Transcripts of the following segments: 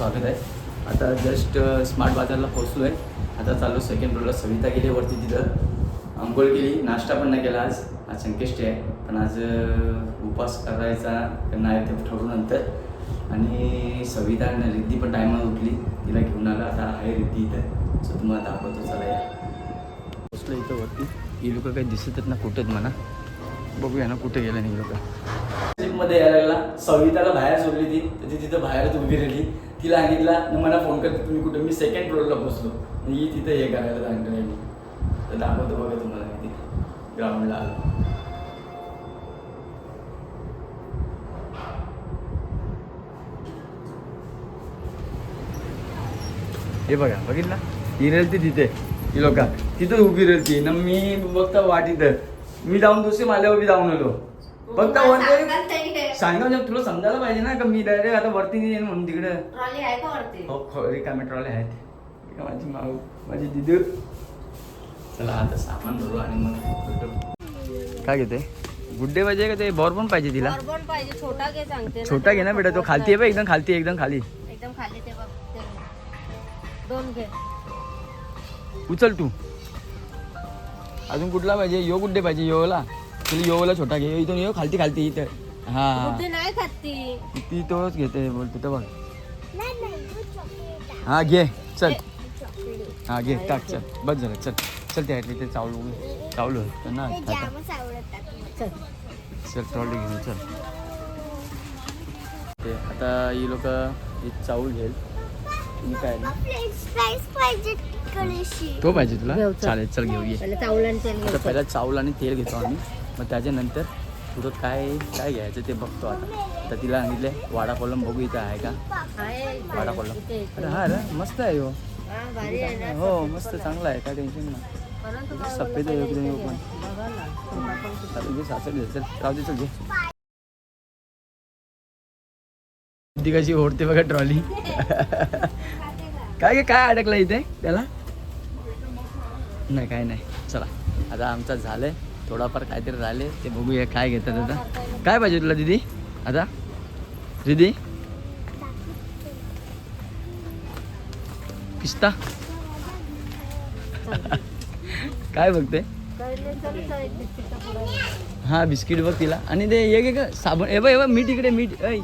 स्वागत आहे. आता जस्ट स्मार्ट बाजारला पोहोचलो आहे आता चालू सेकंड रोडला सविता गेली वरती तिथं. आंघोळ केली नाश्ता पण नाही केला आज. आज संकष्टी आहे. पण आज उपास उपवास करायचा नाही ते ठरवू नंतर. आणि सविता आणि रिद्धी पण टायमात उठली. तिला घेऊन आलं. आता आहे रिद्धी इथं. सो तुम्हाला दाखवतो. चला या. पोचलो इथं वरती. ही लोक काही दिसतच ना कुठंच म्हणा. बघूया ना कुठे गेलं नाही लोक. मध्ये यायला लागला. सविताला बाहेर सोडली ती. तर ती तिथं बाहेरच उभी राहिली. तिला सांगितला मला फोन करते तुम्ही कुठं मी सेकंड फ्लोअरला पोचलो मी तिथं हे करायला सांगतो मी तर दाखवतो बघा तुम्हाला तिथे. ग्राउंडला आलो. हे बघा बघितलं? ही ती तिथे ही लोक. तिथं उभी रेलती ना मी बघता वाट इथं. मी जाऊन दुसरी माल्यावर बी जाऊन आलो. बघता वरती सांगा म्हणजे तुला समजायला पाहिजे ना का मी डायरेक्ट आता वरती नाही येईन म्हणून तिकडे? ट्रॉली आहे का वरती? हो खो- रिकामे ट्रॉले आहेत माझी माऊ माझी दिदू. चला आता सामान भरू आणि मग. काय घेते? गुड्डे पाहिजे का ते? बॉर पण पाहिजे तिला. पाहिजे छोटा घे सांगते छोटा घे ना बेटा तो खालती आहे बघ एकदम खालती एकदम खाली एकदम खाली ते बघ ते घे. दोन घे. उचल तू. अजून कुठला पाहिजे? यो गुड्डे पाहिजे योला तुला योला छोटा घे. इथून यो खालती खालती इथं. हा. बुद्धी नाही खात. ती ती तोच घेते बोलतो तर बघ. हा घे चल. हा घे टाक चल. बस झालं चल. चल त्या ते चावलं चावलं होतं ना आता. चल. चल ट्रॉली घेऊन चल. ते आता ही लोक हे चावल घेईल. मी काय तो पाहिजे तुला. चालेल चल घेऊ ये पहिला चावल आणि तेल घेतो आम्ही. मग त्याच्यानंतर पुढं काय काय घ्यायचं ते बघतो आता. तर तिला सांगितले वाडा कोलम बघू इथं आहे का? वाडा कोलम अरे हा रे मस्त आहे हो. हो मस्त चांगला आहे काय टेन्शन नाही. सफेद आहे पण. इथे घे. सासर घे चल राहू दे चल घे. ती कशी ओढते बघा ट्रॉली काय काय अडकलं इथे त्याला? नाही काय नाही. चला आता आमचा झालंय. थोडाफार काहीतरी राहिले ते बघूया काय घेतात आता. काय पाहिजे तुला दीदी? आता? दीदी? पिस्ता? काय बघते? एक. हा बिस्किट बघ तिला. आणि ते हे घे साबण. ए बघ बघ मीठ इकडे मीठ. ऐ.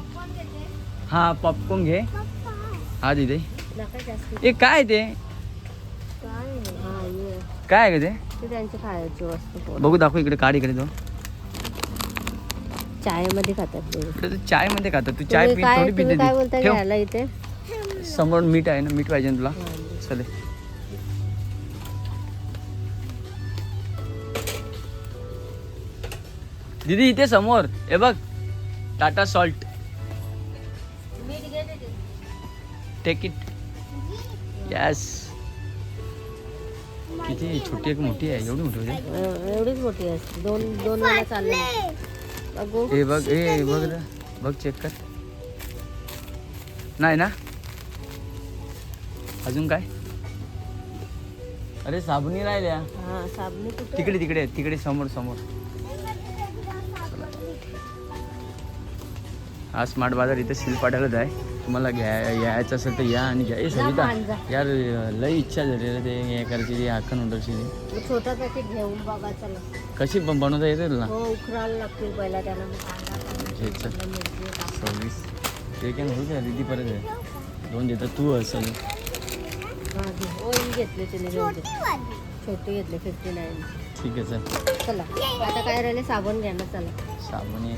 हा पॉपकॉर्न घे. हा दिदे. ए काय ते? काय आहे का ते? ते त्यांची खायची वस्तू बघू दाखव इकडे काढ इकडे तो चायमध्ये खातात ते. इकडे तू चाय मध्ये खातो तू चाय तुम्ही पी थोडी पिते काय बोलता ठेव. घ्यायला इथे? समोर मीठ आहे ना मीठ पाहिजे ना तुला? चले. दीदी इथे समोर. हे बघ. Tata salt. Take it yes किती? छोटी एक मोठी आहे. एवढी मोठी होती? एव- एवढीच मोठी असते दोन दोन वेळा चालले. बघू. हे बघ ए बघ. बघ चेक कर. नाही ना? अजून काय? अरे साबणी राहिल्या. हा साबणी कुठे तिकडे तिकडे तिकडे समोर समोर. हा स्मार्ट बाजार इथे सील पाठवत आहे. तुम्हाला घ्या यायचं असेल तर या आणि घ्या. ए सविता. यार लई इच्छा झाली रे ते हे करायची हाक्का नूडल्सची मग छोटा पॅकेट घेऊन बघा चला. कशी पण बनवता येते तुला? हो उखरायला लागतील पहिला त्याला. सव्वीस. ते काय होऊ द्या दीदी परत आहे. दोन देतात तू असेल हा, घेतली तिने. छोटी घेतली फिफ्टी नाईन ठीक आहे चल. चला. आता काय राहिले साबण घ्या ना चला. साबणी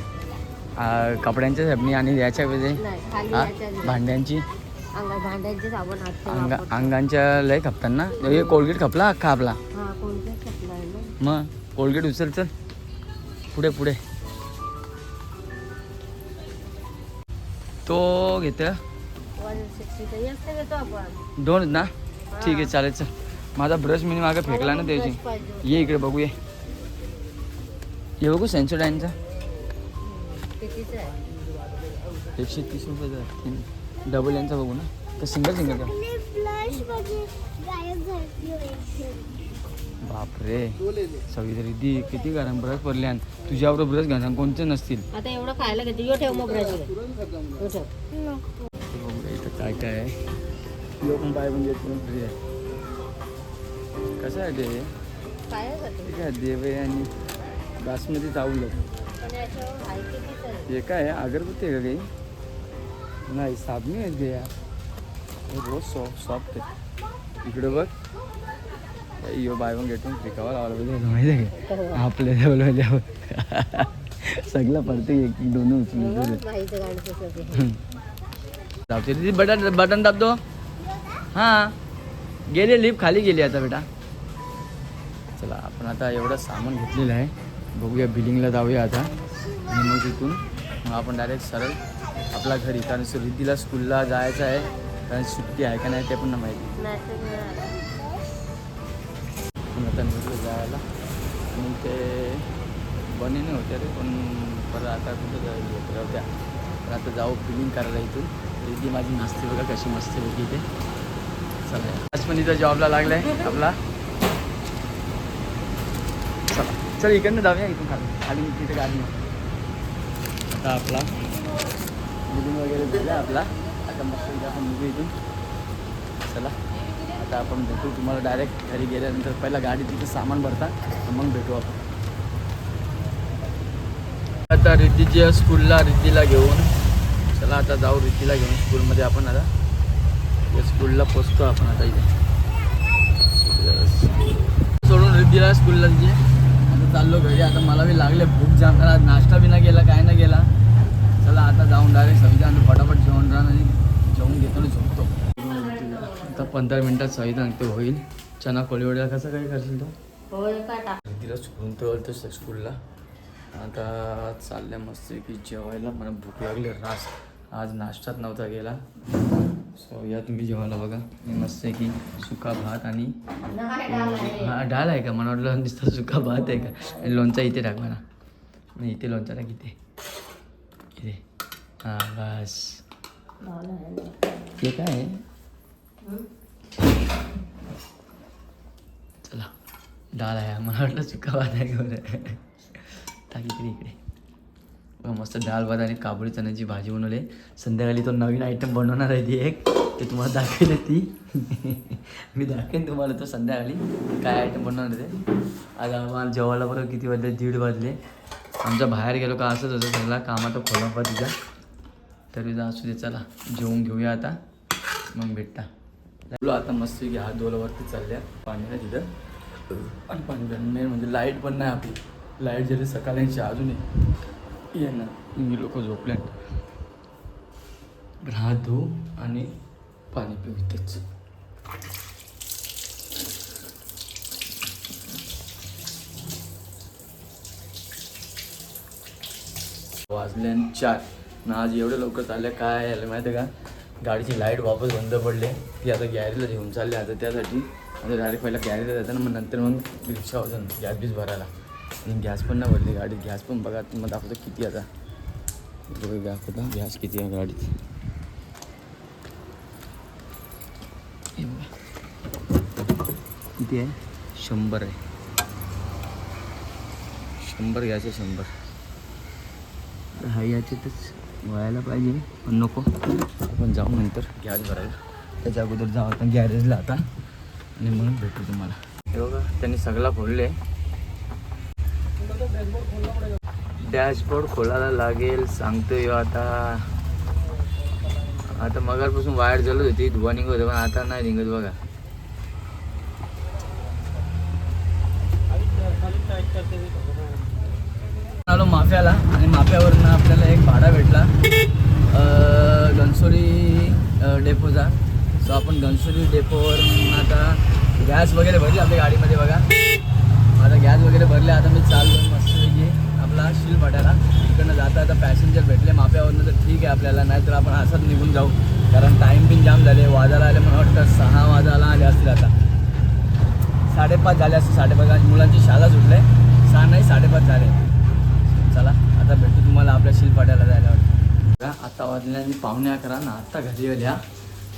कपड्यांच्या साबणी आणि याच्या घे. भांड्यांची? अंगा. अंगांच्या लय खपतात ना? हे कोलगेट खपला अख्खा आपला? मग कोलगेट उचल चल पुढे पुढे. तो घेत दोन ना? ठीक आहे चालेल चल. माझा ब्रश मी मागे फेकला ना त्याची. ये इकडे बघू ये बघू सेन्सोडाईनचा एकशे तीस रुपये डबल यांचा बघू ना. का? सिंगल सिंगल का बापरे. सविता दी. किती गरम ब्रश पडले आणि तुझ्यावर ब्रश घालणार कोणते नसतील? आता एवढं खायला घेते. यो ठेव मग ब्रश इथं काय काय काय आहे. यो पण पाय पण घेतो फ्री आहे. कसं आहे ते? हे काय देवे आणि बासमती चावलं हे काय आहे? अगरबत्ती आहे का काही? नाही साबणी आहेत गे यार हे रोज सॉफ्ट सॉफ्ट आहे. इकडे बघ. यो बाय वन गेट वन लावला पाहिजे माहिती आहे का? आपल्या लेवलवर सगळं पडते एक दोन उचलून सगळे. दाबते दीदी बटन बटन दाबतो हां. गेले लिफ्ट खाली गेली आता बेटा. चला आपण आता एवढं सामान घेतलेलं आहे. बघूया बिलिंगला जाऊया आता. आणि मग तिथून मग आपण डायरेक्ट सरळ आपल्या घरी कारण रिद्धीला स्कूलला जायचं आहे कारण सुट्टी आहे का नाही ते पण माहिती. पण आता निघलो जायला. आणि ते बने नव्हते रे पण परत आता कुठं जायला होत्या पण आता जाऊ फिलिंग करायला इथून. रिद्धी माझी नाचते बघा कशी मस्ती होती इथे. चला. आज पण इथं जॉबला लागलाय आपला. चला. चल इकडनं जाऊया इथून खाली. खाली तिथे गाडी आता आपला. बिलिंग वगैरे झालं आपला. आता मस्त इथे आपण निघू इथून. चला. आता आपण भेटू. तुम्हाला डायरेक्ट घरी गेल्यानंतर पहिला गाडी तिथे सामान भरता. मग भेटू आपण. आता रिद्धीच्या स्कूलला रिद्धीला घेऊन. चला आता जाऊ रिद्धीला घेऊन स्कूलमध्ये आपण आता. या स्कूलला पोचतो आपण आता इथे. सोडून रिद्धीला स्कूलला तिथे. आता चाललो घरी. आता मला बी लागले. भूक जाम. नाश्ता बी ना गेला काय ना गेला चला आता जाऊन डायरेक्ट संविधान फटाफट जेवण राहणार आणि जेवून घेतो आणि झोपतो आता पंधरा मिनटात संविधान ते होईल. चना कोळीवड्या कसं काय करशील तो? तिला चुकून तर स्कूलला आता चालल्या मस्त की जेवायला. मला भूक लागली. रास. आज नाश्त्यात नव्हता गेला. सो या तुम्ही जेवायला बघा. मी मस्त आहे की सुका भात आणि हा डाळ आहे का? मला वाटलं नुसता सुका भात आहे का? आणि लोणचा इथे टाक मला नाही इथे लोणचा टाक इथे. इथे. हां बस. हे काय आहे? चला डाळ आहे मला वाटलं सुका भात आहे बरं टाक इकडे इकडे. मस्त डाळ भात आणि काबुली चण्याची भाजी बनवली. संध्याकाळी तो नवीन आयटम बनवणार आहे ती एक. ते तुम्हाला दाखवेल ती. मी दाखवेन तुम्हाला तो संध्याकाळी. काय आयटम बनवणार आहे ते. आज आम्हाला जेवायला बरं किती वाजले दीड वाजले. आमच्या बाहेर गेलो का असंच होतं सगळा कामाचा खोलापा तिचा तरी जा असू दे चला. जेवून घेऊया आता. मग भेटता. बोलो आता मस्त की हात डोलावरती चालल्या पाणी नाही तिथं. आणि पाणी मेन म्हणजे लाइट पण नाही आपली. लाइट जरी सकाळची अजूनही ये ना मी लोक झोपले हात धुवू आणि पाणी पिऊ इथेच. वाजले चार. ना आज एवढे लवकर चालले काय आलं माहिती आहे का? गाडीची लाइट वापस बंद पडले. ती आता गॅरेजला घेऊन चालले आता त्यासाठी. आता डायरेक्ट पहिला गॅरेजला जातं ना मग नंतर मग रिक्षा होतं गॅस बीस भरायला. आणि गॅस पण नाही भरली गाडी गॅस पण बघा मग दाखवतो किती आता. बघा दाखवता गॅस किती आहे गाडीत. किती आहे? शंभर आहे. शंभर गॅस आहे शंभर हा याच्यातच व्हायला पाहिजे. पण नको. आपण जाऊ नंतर. गॅस भरायला. त्याच्या अगोदर जाऊ आता गॅरेजला आता. आणि मग भेटू तुम्हाला. हे बघा त्यांनी सगळा फोडले. डॅशबोर्ड खोलायला लागेल सांगतोय हो आता. आता मगारपासून वायर जलत होती धुवा निघत पण आता नाही निघत बघा. आलो माफ्याला आणि माफ्यावरनं आपल्याला एक भाडा भेटला अं, घनसोली अं, डेपोचा सो आपण घनसोली डेपोवर आता गॅस वगैरे भरली आपल्या गाडीमध्ये बघा. आता गॅस वगैरे भरले आता मी चाललो मस्तपैकी आपला शिल तिकडनं जाता आता पॅसेंजर भेटले माप्यावरनं तर ठीक आहे आपल्याला नाहीतर आपण असंच निघून जाऊ. कारण टाईम बिन जाम झाले वाजायला आले मला वाटतं सहा वाजायला आले असतील आता. साडेपाच झाले असते साडेपाच मुलांची शाळा सुटले. सहा नाही साडेपाच झाले. चला आता भेटू तुम्हाला आपल्या शिलपाट्याला जायला वाटतं. आता वाजल्या आणि पावणे अकरा ना आत्ता घरी आल्या.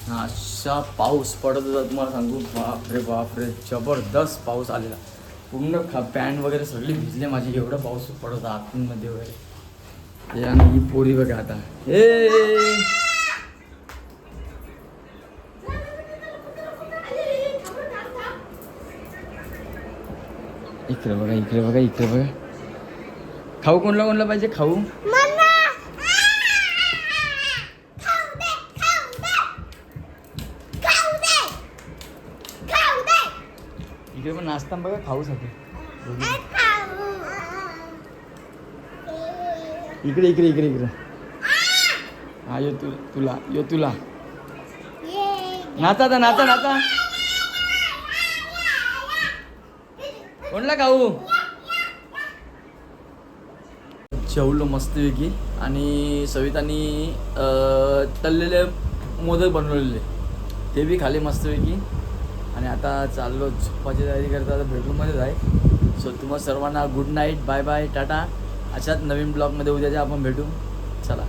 अशा पाऊस पडत होता तुम्हाला सांगू? बापरे बापरे जबरदस्त पाऊस आलेला. पूर्ण खा पॅन्ट वगैरे सगळी भिजले माझे एवढा पाऊस पडत होता आतमध्ये वगैरे. आणि ही पोरी बघा आता. हे इकडे बघा इकडे बघा इकडे बघा. खाऊ कोणला कोणला पाहिजे? खाऊ? इकडे पण नाश्ता बघा खाऊ साठी इकडे इकडे इकडे इकडे. हा यो तु तुला यो तुला. नाचा आता नाचा नाचा. कोणला खाऊ? जेवलो मस्तपैकी. आणि सवितानी अं, तळलेले मोदक बनवलेले. ते बी खाले मस्तपैकी. आणि आता चाललो झोपाची तयारी करता आता बेडरूममध्येच आहे सो तुम्हा सर्वांना good night bye bye tata. अशाच नवीन ब्लॉगमध्ये उद्याच्या आपण भेटू. चला.